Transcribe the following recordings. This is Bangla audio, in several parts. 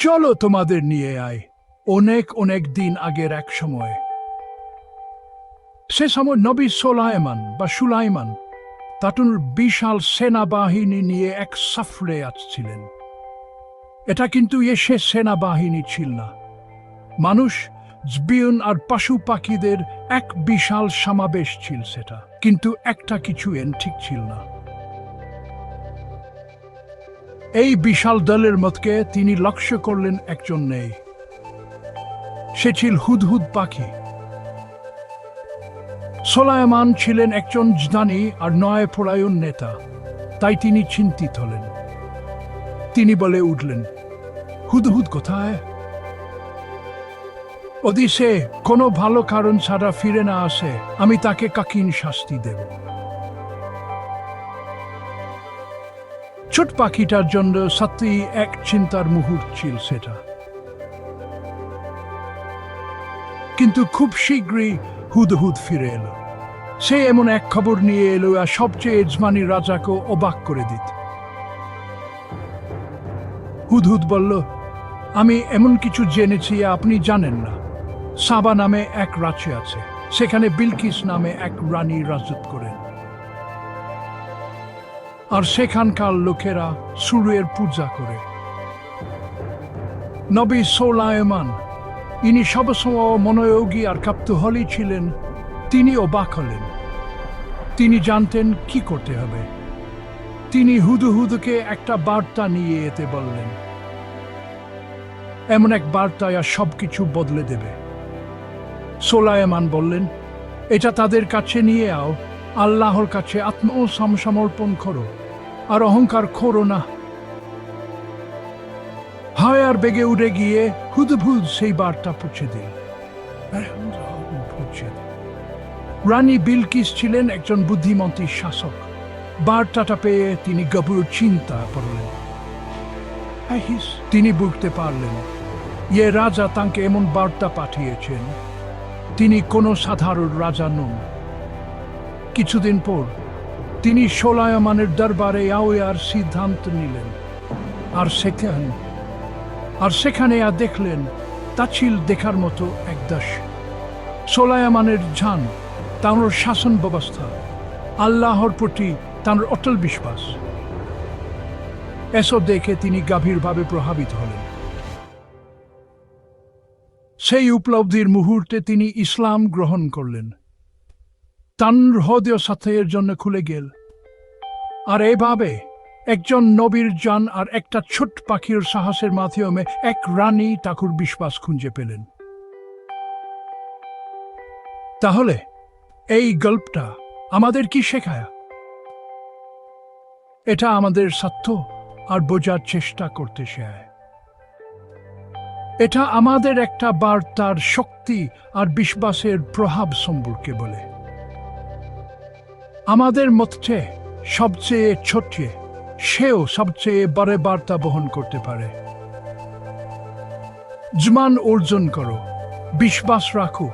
চলো তোমাদের নিয়ে আয়, অনেক অনেক দিন আগের এক সময়। সে সময় নবী সোলায়মান বা সুলাইমান তাটুর বিশাল সেনাবাহিনী নিয়ে এক সফরে আসছিলেন। এটা কিন্তু এসে সেনাবাহিনী ছিল না। মানুষ, জবিয়ন আর পশু পাখিদের এক বিশাল সমাবেশ ছিল সেটা, কিন্তু একটা কিছু এন ঠিক ছিল না। এই বিশাল দলের মতকে তিনি লক্ষ্য করলেন একজন নেই। সে ছিল হুদহুদ পাখি। সোলায়মান ছিলেন একজন জানি আর নয় পরায়ণ নেতা। তাই তিনি চিন্তিত হলেন। তিনি বলে উঠলেন, হুদহুদ কোথায়? সে কোনো ভালো কারণ ছাড়া ফিরে না আসে। আমি তাকে কাকিন শাস্তি দেব। ছোট পাখিটার জন্য সত্যি এক চিন্তার মুহূর্ত ছিল সেটা। কিন্তু খুব শীঘ্রই হুদহুদ ফিরে এলো। সে এমন এক খবর নিয়ে এলো আর সবচেয়ে যজমানি রাজাকে অবাক করে দিত। হুদহুদ বলল, আমি এমন কিছু জেনেছি, আপনি জানেন না। সাবা নামে এক রাজ্য আছে। সেখানে বিলকিস নামে এক রানী রাজত্ব করেন। আর সেখানকার লোকেরা সূর্যের পূজা করে। নবী সোলায়মান, ইনি সবসময় মনোযোগী আর কাপ্তহলি ছিলেন তিনি অবাক হলেন। তিনি জানতেন কি করতে হবে। তিনি হুদু হুদুকে একটা বার্তা নিয়ে এতে বললেন, এমন এক বার্তায় আর সবকিছু বদলে দেবে। সোলায়মান বললেন, এটা তাদের কাছে নিয়ে আও। আল্লাহর কাছে আত্মসমর্পণ করো আর অহংকার করো না। হয় আর বেগে উড়ে গিয়ে হুদভুদ সেই বার্তা পৌঁছে দিল রানী বিলকিস ছিলেন একজন বুদ্ধিমন্তী শাসক। বার্তাটা পেয়ে তিনি গভীর চিন্তা আহিস, তিনি বুঝতে পারলেন ইয়ে রাজা তাঁকে এমন বার্তা পাঠিয়েছেন। তিনি কোনো সাধারণ রাজা নন। কিছুদিন পর তিনি সোলায়মানের দরবারে আওয়ার সিদ্ধান্ত নিলেন। আর সেখানে আর সেখানে আর দেখলেন তা ছিল দেখার মতো এক দশ সোলায়মানের ঝান তাঁর শাসন ব্যবস্থা, আল্লাহর প্রতি তাঁর অটল বিশ্বাস। এসব দেখে তিনি গভীরভাবে প্রভাবিত হলেন। সেই উপলব্ধির মুহূর্তে তিনি ইসলাম গ্রহণ করলেন। তান হৃদয় সাথের জন্য খুলে গেল। আর এভাবে একজন নবীর যান আর একটা ছোট পাখির সাহসের মাধ্যমে এক রানী ঠাকুর বিশ্বাস খুঁজে পেলেন। তাহলে এই গল্পটা আমাদের কি শেখায়? এটা আমাদের সত্য আর বোঝার চেষ্টা করতে শেখায়। এটা আমাদের একটা বার্তার শক্তি আর বিশ্বাসের প্রভাব সম্পর্কে বলে। আমাদের মধ্যে সবচেয়ে ছোট, সেও সবচেয়ে বড় বার্তা বহন করতে পারে। জমান অর্জন করো, বিশ্বাস রাখো,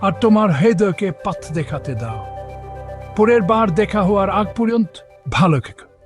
আর তোমার হৃদয়কে পথ দেখাতে দাও। পরের বার দেখা হওয়ার আগ পর্যন্ত ভালো থেকো।